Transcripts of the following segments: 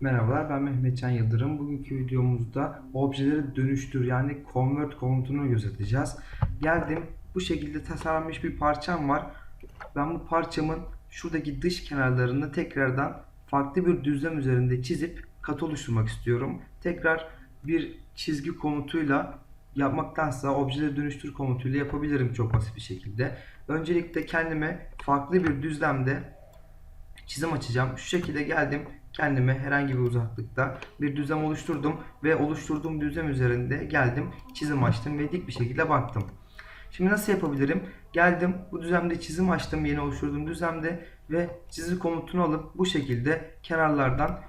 Merhabalar ben Mehmetcan Yıldırım. Bugünkü videomuzda objeleri dönüştür yani convert komutunu gözeteceğiz. Geldim bu şekilde tasarlanmış bir parçam var. Ben bu parçamın şuradaki dış kenarlarını tekrardan farklı bir düzlem üzerinde çizip kat oluşturmak istiyorum. Tekrar bir çizgi komutuyla yapmaktansa objeleri dönüştür komutuyla yapabilirim çok basit bir şekilde. Öncelikle kendime farklı bir düzlemde çizim açacağım. Şu şekilde geldim. Kendime herhangi bir uzaklıkta bir düzlem oluşturdum ve oluşturduğum düzlem üzerinde geldim, çizim açtım ve dik bir şekilde baktım. Şimdi nasıl yapabilirim? Geldim bu düzlemde çizim açtım yeni oluşturduğum düzlemde ve çizgi komutunu alıp bu şekilde kenarlardan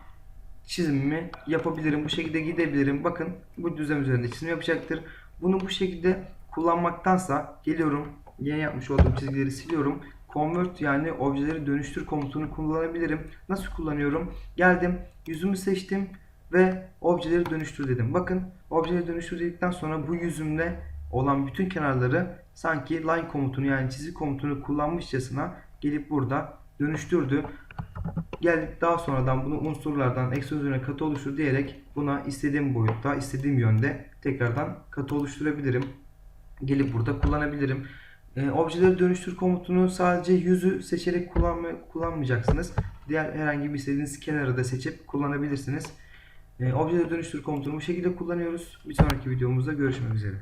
çizimimi yapabilirim. Bu şekilde gidebilirim. Bakın bu düzlem üzerinde çizim yapacaktır. Bunu bu şekilde kullanmaktansa geliyorum yeni yapmış olduğum çizgileri siliyorum. Convert yani objeleri dönüştür komutunu kullanabilirim. Nasıl kullanıyorum? Geldim, yüzümü seçtim ve objeleri dönüştür dedim. Bakın objeleri dönüştür dedikten sonra bu yüzümde olan bütün kenarları sanki line komutunu yani çizgi komutunu kullanmışçasına gelip burada dönüştürdü. Geldik daha sonradan bunu unsurlardan eksi üzerine katı oluştur diyerek buna istediğim boyutta, istediğim yönde tekrardan katı oluşturabilirim. Gelip burada kullanabilirim. E, objeleri dönüştür komutunu sadece yüzü seçerek kullanma, kullanmayacaksınız. Diğer herhangi bir istediğiniz kenarı da seçip kullanabilirsiniz. E, objeleri dönüştür komutunu bu şekilde kullanıyoruz. Bir sonraki videomuzda görüşmek üzere.